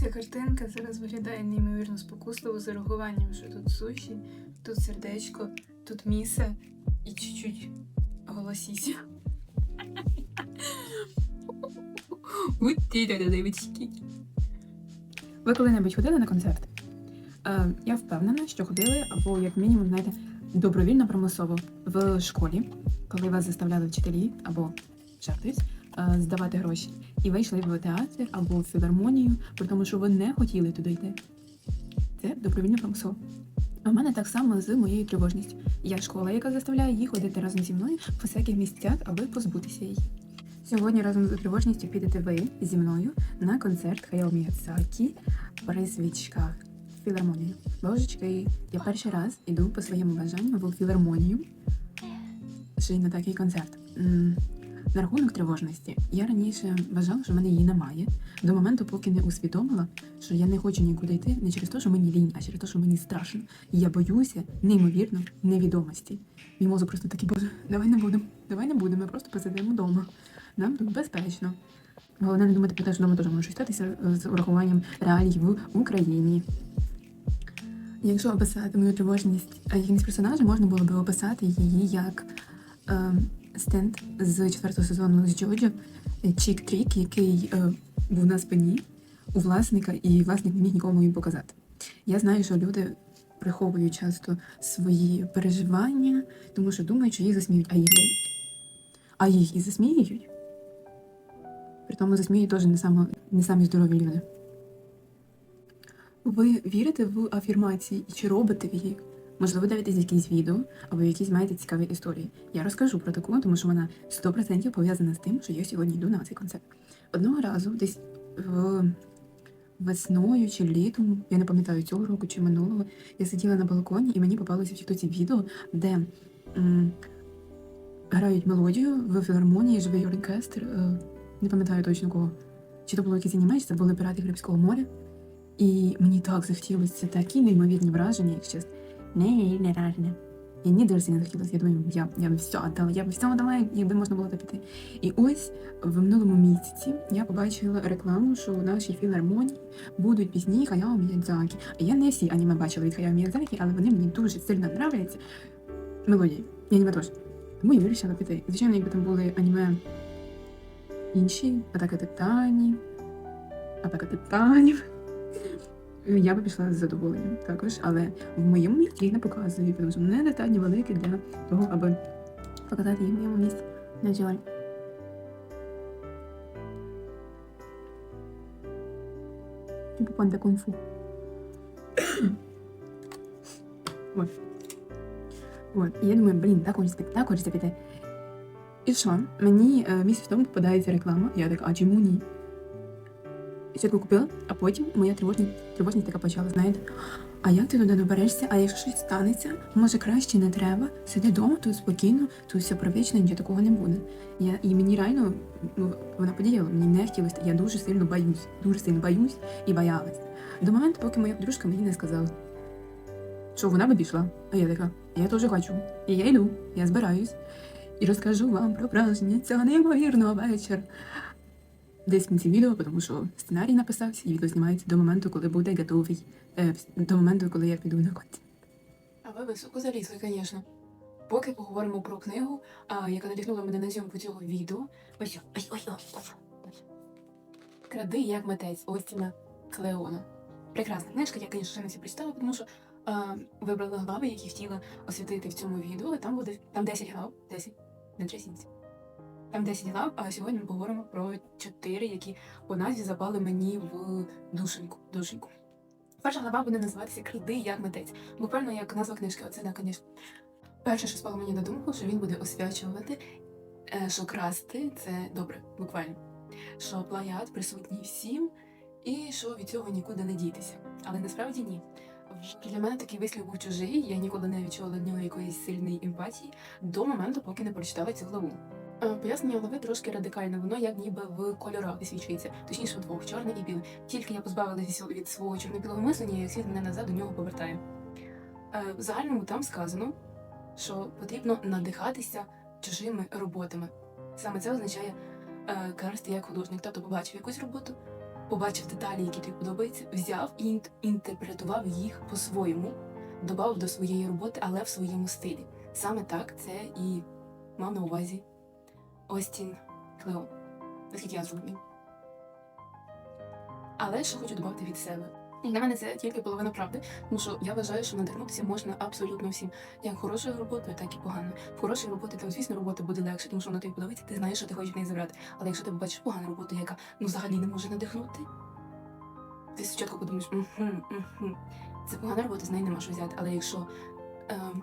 Ця картинка зараз виглядає неймовірно спокусливо з урахуванням, що тут суші, тут сердечко, тут міса і чуть-чуть голосісі. Ви коли-небудь ходили на концерт? Е, я впевнена, що ходили, або як мінімум, знаєте, добровільно примусово в школі, коли вас заставляли вчителі або е, здавати гроші, і ви йшли в театр або в філармонію, при тому, що ви не хотіли туди йти. Це добровільно примусово. А в мене так само з моєю тривожністю. Я школа, яка заставляє її ходити разом зі мною в всяких місцях, аби позбутися її. Сьогодні разом з тривожністю підете ви зі мною на концерт Хаяо Міядзакі при свічках філармонію. Божечки, я перший раз іду по своєму бажанню в філармонію. Ще й на такий концерт. На рахунок тривожності. Я раніше вважала, що в мене її немає. До моменту, поки не усвідомила, що я не хочу нікуди йти не через те, що мені лінь, а через те, що мені страшно. І я боюся неймовірно невідомості. Мій мозок просто такий, боже, давай не будемо, давай не будемо, ми просто посидимо вдома. Нам тут безпечно. Головне не думати про те, що вдома теж може статися е, з урахуванням реалій в Україні. Якщо описати мою тривожність а якимось персонажем, можна було б описати її як е, стенд з четвертого сезону з Джоджо, Чік Трік, який е, був на спині у власника, і власник не міг нікому їм показати. Я знаю, що люди приховують часто свої переживання, тому що думають, що їх засміють, а їх, а їх і засміють. При тому засміють теж не, само, не самі здорові люди. Ви вірите в афірмації і чи робите ви їх? Можливо, дивитесь якісь відео або якісь маєте цікаві історії. Я розкажу про таку, тому що вона 100% пов'язана з тим, що я сьогодні йду на цей концерт. Одного разу, десь в весною чи літом, я не пам'ятаю цього року чи минулого, я сиділа на балконі і мені попалося в тіктоці відео, де м, грають мелодію в філармонії, живий оркестр. е, не пам'ятаю точно кого. Чи то було якийсь аніме, чи це були пірати Карибського моря. І мені так захотілося такі неймовірні враження, як чесно. Нереальне. Я ні досі не захотілося. Я думаю, я, я б все дала, я б все дала, якби можна було піти. І ось в минулому місяці я побачила рекламу, що у нашій філармонії будуть пісні Хаяо Міядзакі. Я не всі аніме бачила від Хаяо Міядзакі, але вони мені дуже сильно нравляться. Мелодії. І аніме теж. Тому я вирішила піти. Звичайно, якби там були аніме інші, атака титанів, атака титанів. Я би пішла з задоволенням також, але в моєму місті їх не показують, тому що вони достатньо великі для того, аби показати в моєму місті. На жаль. Типу панда кунг-фу. От. От. І я думаю, блін, так хочеться піти, так хочеться піти. І що? Мені е, місяць тому попадається реклама, я така, а чому ні? І спочатку купила, а потім моя тривожність, тривожність така почала, знаєте, а як ти туди доберешся, а якщо щось станеться, може краще не треба, сиди вдома, тут спокійно, тут все привично, нічого такого не буде. Я, і мені реально ну, вона подіяла, мені не хотілося, я дуже сильно боюсь, дуже сильно боюсь і боялась. До моменту, поки моя подружка мені не сказала, що вона би пішла. А я така, я теж хочу. І я йду, я збираюсь і розкажу вам про враження цього неймовірного вечора десь в кінці відео, тому що сценарій написався, і відео знімається до моменту, коли буде готовий, е, до моменту, коли я піду на конці. А ви високо залізли, звісно. Поки поговоримо про книгу, а, яка надихнула мене на зйомку цього відео. Ось, ось, ось, ось. Кради як митець Остіна Клеона. Прекрасна книжка, я, звісно, ще не всі прочитала, тому що а, вибрала глави, які хотіла освітити в цьому відео. і Там буде там 10 глав, 10 на 3 М10 Lab, а сьогодні ми говоримо про чотири, які по назві запали мені в душеньку. душеньку. Перша глава буде називатися Кради, як митець. Бо як назва книжки, оце не, звісно. Перше, що спало мені на думку, що він буде освячувати, е, що красти це добре, буквально. Що плаят присутній всім, і що від цього нікуди не дітися. Але насправді ні. Для мене такий вислів був чужий, я ніколи не відчула до нього якоїсь сильної емпатії до моменту, поки не прочитала цю главу. Е, Пояснення голови трошки радикальне, воно як ніби в кольорах висвічується, точніше в двох чорний і білий. Тільки я позбавилася від свого чорно-білого мислення, як світ мене назад до нього повертає. Е, В загальному там сказано, що потрібно надихатися чужими роботами. Саме це означає е, як художник, тобто побачив якусь роботу, побачив деталі, які тобі подобаються, взяв і інтерпретував їх по-своєму, додав до своєї роботи, але в своєму стилі. Саме так це і мав на увазі Остін Клео, наскільки я зрозумів. Але що хочу додати від себе. Для мене це тільки половина правди, тому що я вважаю, що надихнутися можна абсолютно всім. Як хорошою роботою, так і поганою. В хорошій роботі, там, звісно, робота буде легше, тому що вона тобі подобається, ти знаєш, що ти хочеш в неї забрати. Але якщо ти побачиш погану роботу, яка ну взагалі не може надихнути, ти спочатку подумаєш, угу, угу. Це погана робота, з неї нема що взяти. Але якщо ем,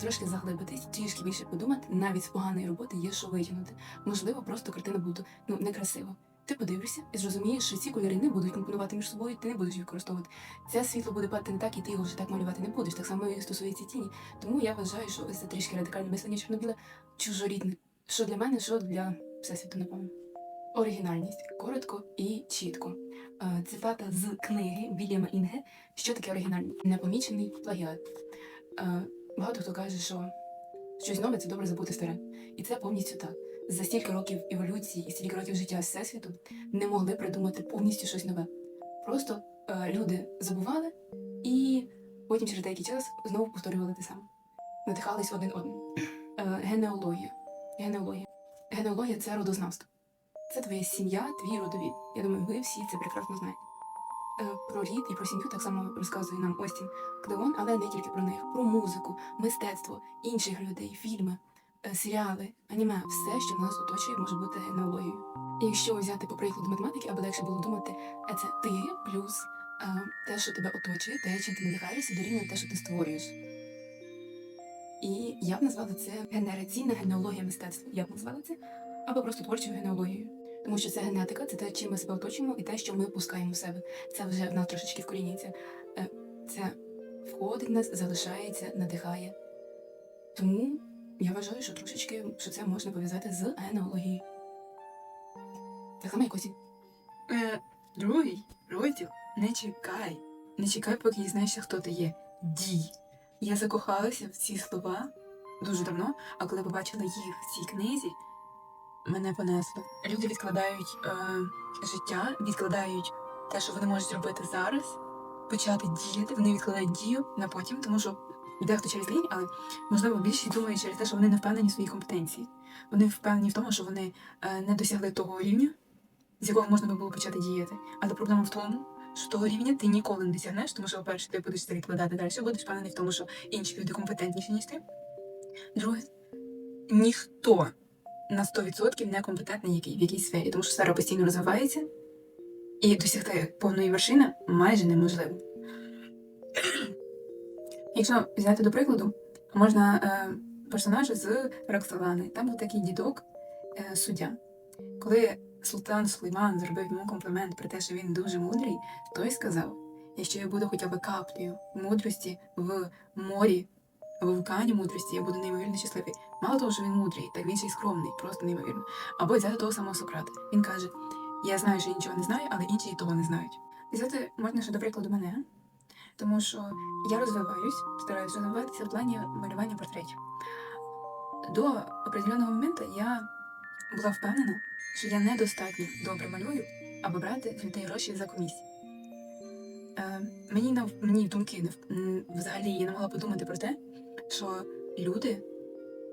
трошки заглибитись, трішки більше подумати, навіть з поганої роботи є що витягнути. Можливо, просто картина буде ну, некрасива. Ти подивишся і зрозумієш, що ці кольори не будуть компонувати між собою, ти не будеш їх використовувати. Це світло буде падати не так, і ти його вже так малювати не будеш. Так само і стосується тіні. Тому я вважаю, що це трішки радикальне мислення чорно-біле чужорідне. Що для мене, що для всесвіту, напевно. Оригінальність коротко і чітко. Е, Цитата з книги Вільяма Інге Що таке оригінальність? Непомічений плагіат. Багато хто каже, що щось нове це добре забути старе. І це повністю так. За стільки років еволюції і стільки років життя Всесвіту не могли придумати повністю щось нове. Просто е, люди забували і потім через деякий час знову повторювали те саме. Надихались один одним. Е, генеалогія. Генеалогія. Генеалогія це родознавство. Це твоя сім'я, твій родовід. Я думаю, ви всі це прекрасно знаєте. Е, Про рід і про сім'ю так само розказує нам Остін Клеон, але не тільки про них, про музику, мистецтво, інших людей, фільми, е, серіали, аніме, все, що нас оточує, може бути генеалогією. І якщо взяти по прикладу математики, аби легше було думати, е, це ти плюс те, що тебе оточує, те, чим ти надихаєшся, дорівнює те, що ти створюєш. І я б назвала це генераційна генеалогія мистецтва. Я б назвала це або просто творчою генеалогією. Тому що це генетика, це те, чим ми себе оточуємо, і те, що ми пускаємо в себе. Це вже в нас трошечки вкорінюється. Е, Це входить в нас, залишається, надихає. Тому я вважаю, що трошечки що це можна пов'язати з генеалогією. Так само, як осінь. Е, другий розділ не чекай. Не чекай, поки дізнаєшся, хто ти є. Дій. Я закохалася в ці слова дуже давно, а коли побачила їх в цій книзі, мене понесло. Люди відкладають е, життя, відкладають те, що вони можуть зробити зараз, почати діяти. Вони відкладають дію на потім, тому що дехто через лінь, але можливо більшість думає через те, що вони не впевнені в своїй компетенції. Вони впевнені в тому, що вони е, не досягли того рівня, з якого можна би було почати діяти. Але проблема в тому, що того рівня ти ніколи не досягнеш, тому що, по-перше, ти будеш це відкладати далі, будеш впевнений в тому, що інші люди компетентніші, ніж ти. Друге, ніхто на 100% не компетентний який- в якійсь сфері, тому що сфера постійно розвивається, і досягти повної вершини майже неможливо. Якщо взяти до прикладу, можна е, персонажа з Роксолани. Там був такий дідок, е, суддя. Коли Султан Сулейман зробив йому комплімент про те, що він дуже мудрий, той сказав: якщо я буду хоча б каплею мудрості в морі, в вулкані мудрості, я буду неймовірно щасливий. Мало того, що він мудрий, так він ще й скромний, просто неймовірно. Або взяти того самого Сократа. Він каже: Я знаю, що я нічого не знаю, але інші і того не знають. Взяти можна ще до прикладу мене, тому що я розвиваюсь, стараюсь розвиватися в плані малювання портретів. До определеного моменту я була впевнена, що я недостатньо добре малюю, аби брати людей гроші за комісії. Е, мені мені думки взагалі я не могла подумати про те, що люди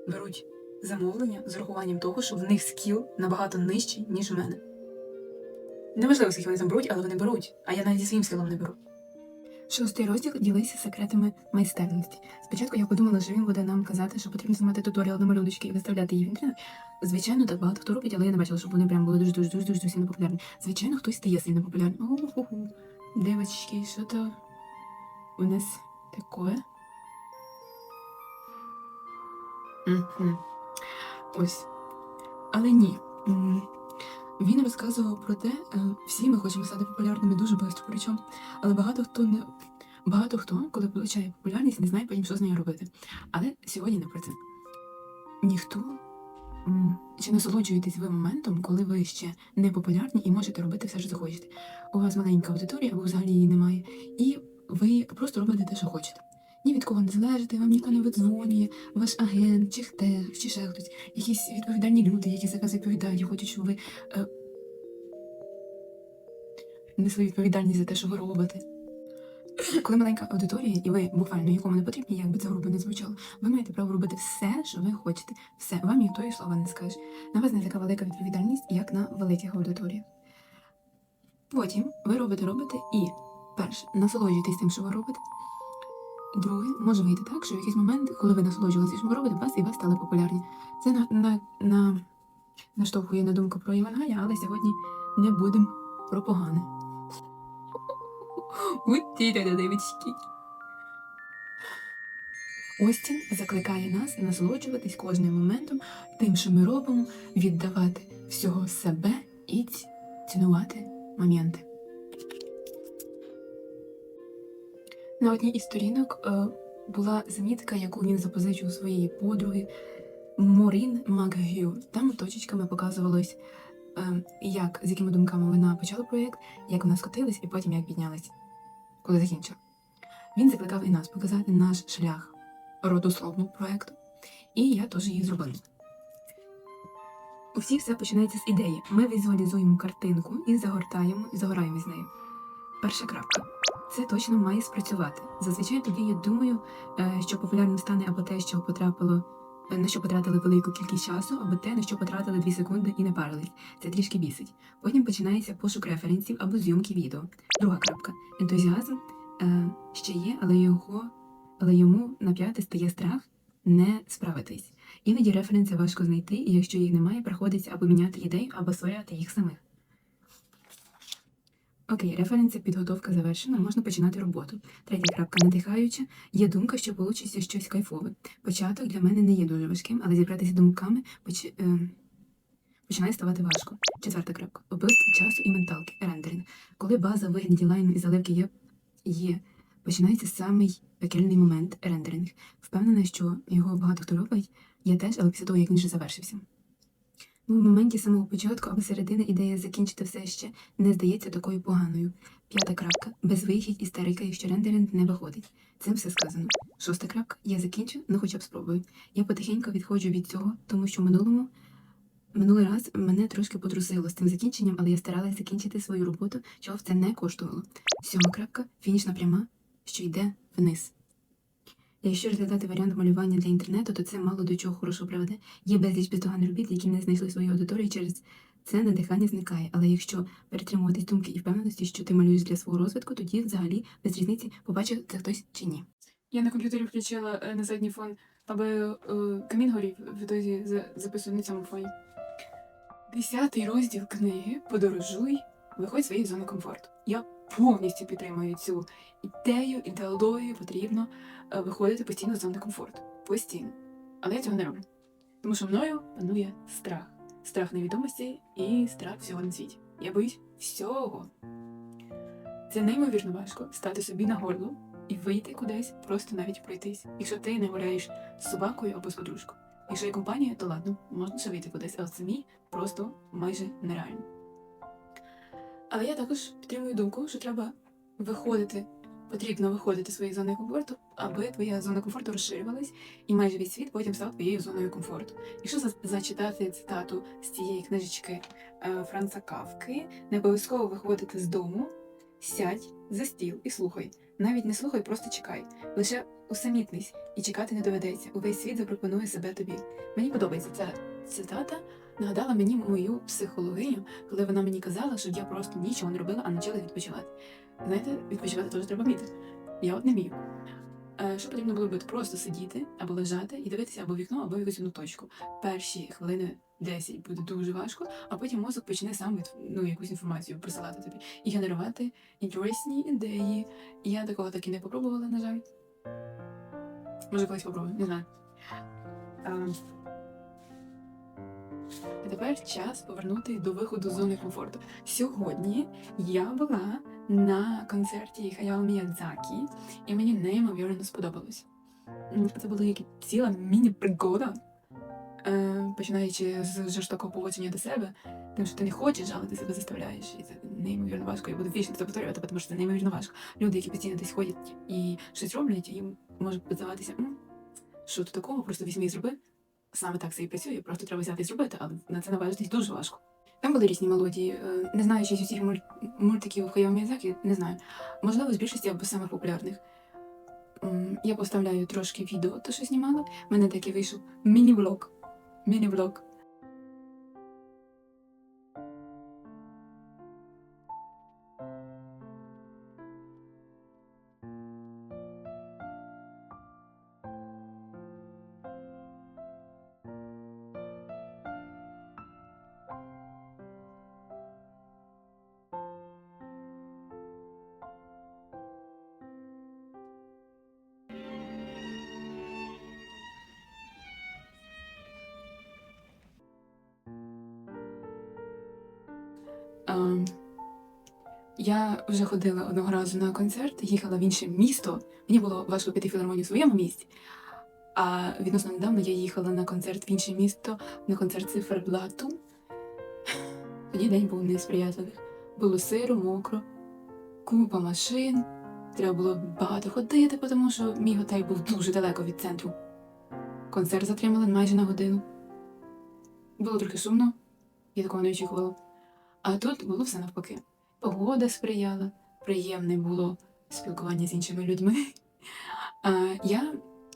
беруть замовлення з урахуванням того, що в них скіл набагато нижчий, ніж у мене. Неважливо, скільки вони там беруть, але вони беруть, а я навіть зі своїм скілом не беру. Шостий розділ ділився секретами майстерності. Спочатку я подумала, що він буде нам казати, що потрібно знімати туторіал на малюночки і виставляти її в інтернет. Звичайно, так багато хто робить, але я не бачила, щоб вони прям були дуже дуже дуже дуже сильно популярні. Звичайно, хтось стає сильно популярним. О-ху-ху. Що то у нас таке? Мгм. Ось. Але ні. Він розказував про те, е, всі ми хочемо стати популярними дуже швидко, причому, але багато хто не багато хто, коли получає популярність, не знає потім, що з нею робити. Але сьогодні не про це. Ніхто чи насолоджуєтесь ви моментом, коли ви ще не популярні і можете робити все, що захочете. У вас маленька аудиторія, або взагалі її немає, і ви просто робите те, що хочете. Ні від кого не залежите, вам ніхто не видзвонює, ваш агент, чи хте, чи ще хтось, якісь відповідальні люди, які за вас відповідають хочуть, щоб ви. Е... несли відповідальність за те, що ви робите. Коли маленька аудиторія, і ви буквально нікому не потрібні, як би це грубо не звучало, ви маєте право робити все, що ви хочете. Все, вам ніхто і слова не скаже. На вас не така велика відповідальність, як на великих аудиторіях. Потім ви робите, робите і перше, насолоджуйтесь тим, що ви робите. Друге, може вийти так, що в якийсь момент, коли ви насолоджувалися, що ви робите, вас і ви стали популярні. Це на, на, на, наштовхує на думку про Івангая, але сьогодні не будемо про погане. Остін закликає нас насолоджуватись кожним моментом, тим, що ми робимо, віддавати всього себе і цінувати моменти. На одній із сторінок е, була замітка, яку він запозичив своєї подруги Морін Макгю. Там точечками показувалось, е, як з якими думками вона почала проєкт, як вона скотилась і потім як піднялась, коли закінчила. Він закликав і нас показати наш шлях родословного проєкту, і я теж її зробила. У всіх все починається з ідеї. Ми візуалізуємо картинку і загортаємо, і загораємо з нею. Перша крапка. Це точно має спрацювати. Зазвичай тоді я думаю, е, що популярним стане або те, що потрапило, е, на що потратили велику кількість часу, або те, на що потратили 2 секунди і не парились. Це трішки бісить. Потім починається пошук референсів або зйомки відео. Друга крапка. Ентузіазм е, ще є, але його, але йому на п'яте стає страх не справитись. Іноді референси важко знайти, і якщо їх немає, приходиться або міняти ідею, або створювати їх самих. Окей, референси, підготовка завершена, можна починати роботу. Третя крапка надихаюча. Є думка, що получиться щось кайфове. Початок для мене не є дуже важким, але зібратися думками поч... е... починає ставати важко. Четверта крапка. Убивство часу і менталки. Рендеринг. Коли база вигляді лайну і заливки є, є, починається самий пекельний момент рендеринг. Впевнена, що його багато хто робить, я теж, але після того, як він вже завершився. Ну, в моменті самого початку або середини ідея закінчити все ще не здається такою поганою. П'ята крапка. Безвихідь істерика, якщо рендеринг не виходить. Цим все сказано. Шоста крапка. Я закінчу, ну хоча б спробую. Я потихеньку відходжу від цього, тому що минулому минулий раз мене трошки потрусило з цим закінченням, але я старалась закінчити свою роботу, чого в це не коштувало. Сьома крапка. Фінішна пряма, що йде вниз. Якщо розглядати варіант малювання для інтернету, то це мало до чого хорошого приведе. Є безліч бездоганних робіт, які не знайшли свою аудиторію, через це надихання зникає. Але якщо перетримуватись думки і впевненості, що ти малюєш для свого розвитку, тоді взагалі без різниці побачив це хтось чи ні. Я на комп'ютері включила е, на задній фон, аби е, камін горів, відтоді за- записую на цьому фоні. Десятий розділ книги Подорожуй, виходь з своєї зони комфорту. Я повністю підтримую цю ідею, ідеологію, потрібно е, виходити постійно з зони комфорту. Постійно. Але я цього не роблю. Тому що мною панує страх. Страх невідомості і страх всього на світі. Я боюсь всього. Це неймовірно важко стати собі на горло і вийти кудись, просто навіть пройтись. Якщо ти не гуляєш з собакою або з подружкою. Якщо є компанія, то ладно, можна ще вийти кудись, але самі просто майже нереально. Але я також підтримую думку, що треба виходити, потрібно виходити з своєї зони комфорту, аби твоя зона комфорту розширювалась, і майже весь світ потім став твоєю зоною комфорту. Якщо за- зачитати цитату з цієї книжечки е, Франца Кавки, не обов'язково виходити з дому, сядь за стіл і слухай. Навіть не слухай, просто чекай. Лише усамітнись і чекати не доведеться. Увесь світ запропонує себе тобі. Мені подобається ця цитата. Нагадала мені мою психологиню, коли вона мені казала, що я просто нічого не робила, а почала відпочивати. Знаєте, відпочивати теж треба вміти. Я от не вмію. Е, Що потрібно було робити? Просто сидіти або лежати і дивитися або вікно, або якусь одну точку. Перші хвилини 10 буде дуже важко, а потім мозок почне сам від, ну, якусь інформацію присилати тобі і генерувати інтересні ідеї. Я такого так і не попробувала, на жаль. Може, колись попробую, не знаю. Тепер час повернути до виходу з зони комфорту. Сьогодні я була на концерті Хаяо Міядзакі, і мені неймовірно сподобалось. Це була як ціла міні-пригода, е, починаючи з жорстокого поводження до себе, тому що ти не хочеш, але ти себе заставляєш. І це неймовірно важко. Я буду вічно це повторювати, тому що це неймовірно важко. Люди, які постійно десь ходять і щось роблять, їм може здаватися, «М, що тут такого, просто візьми і зроби. Саме так це і працює, просто треба взяти і зробити, але на це наважитись дуже важко. Там були різні мелодії. Е, Не знаю, чи з усіх муль... мультиків Хаяо Міядзакі, не знаю. Можливо, з більшості або самих популярних. Я поставляю трошки відео, то що знімала. У мене такий вийшов міні-влог. Міні-влог. Я вже ходила одного разу на концерт, їхала в інше місто. Мені було важко піти філармонію в своєму місті. А відносно недавно я їхала на концерт в інше місто, на концерт циферблату. Тоді день був несприятливий. Було сиро, мокро, купа машин. Треба було багато ходити, тому що мій готель був дуже далеко від центру. Концерт затримали майже на годину. Було трохи сумно, я такого не очікувала. А тут було все навпаки. Погода сприяла, приємне було спілкування з іншими людьми. А, я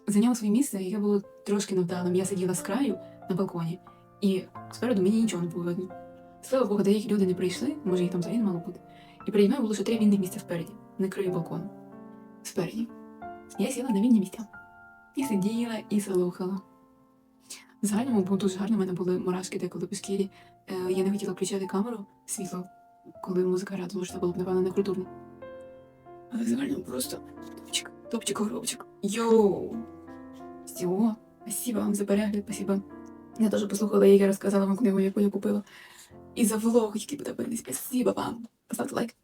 зайняла своє місце, і я було трошки невдалим. Я сиділа з краю на балконі, і спереду мені нічого не було видно. Слава Богу, деякі люди не прийшли, може їх там взагалі не мало бути. І переді мною було ще три вільних місця спереді, на краю балкону. Спереді. Я сіла на вільні місця. І сиділа, і слухала. В загальному було дуже гарно, у мене були мурашки деколи по шкірі. Е, я не хотіла включати камеру, світло, коли музика грала, тому що це було б, напевно, не культурно. Але в загальному просто топчик, топчик, горобчик. Йоу! Все, спасибо вам за перегляд, спасибо. Я теж послухала, як я розказала вам книгу, яку я купила. І за влог, який винний. Спасибо вам. Поставте лайк.